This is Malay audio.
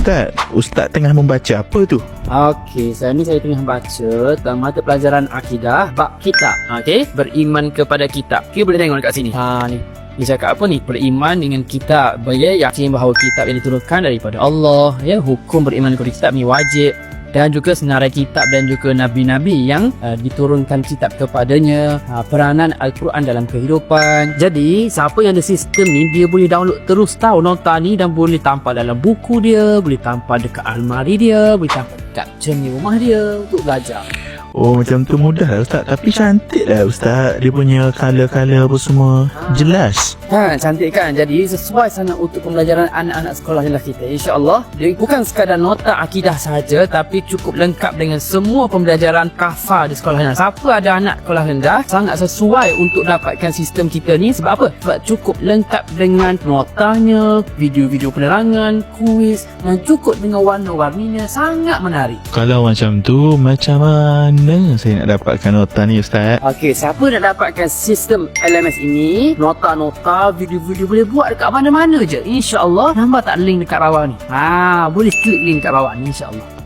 Ustaz, Ustaz tengah membaca apa tu? Okey, saya ni saya tengah baca tentang mata pelajaran akidah bab kitab. Okey, beriman kepada kitab. Kita boleh tengok dekat sini. Ha ni. Dia cakap apa ni? Beriman dengan kitab. Ya, yakin bahawa kitab yang diturunkan daripada Allah. Ya, hukum beriman kepada kitab ni wajib dan juga senarai kitab dan juga nabi-nabi yang uh, diturunkan kitab kepadanya uh, peranan Al-Quran dalam kehidupan. Jadi siapa yang ada sistem ni dia boleh download terus tahu nota ni dan boleh tampal dalam buku dia boleh tampal dekat almari dia boleh tampal dekat cermin rumah dia untuk belajar Oh macam tu mudah lah Ustaz Tapi cantik lah Ustaz Dia punya colour-colour apa semua Jelas Ha, cantik kan? Jadi sesuai sangat untuk pembelajaran anak-anak sekolah jelas kita. InsyaAllah, dia bukan sekadar nota akidah saja tapi cukup lengkap dengan semua pembelajaran kafa di sekolah rendah. Siapa ada anak sekolah rendah, sangat sesuai untuk dapatkan sistem kita ni. Sebab apa? Sebab cukup lengkap dengan notanya, video-video penerangan, kuis dan cukup dengan warna-warninya. Sangat menarik. Kalau macam tu Macam mana saya nak dapatkan nota ni Ustaz? Okey, siapa nak dapatkan sistem LMS ini, nota-nota, video-video boleh buat dekat mana-mana je. InsyaAllah, nampak tak link dekat bawah ni? Ha, boleh klik link dekat bawah ni insyaAllah.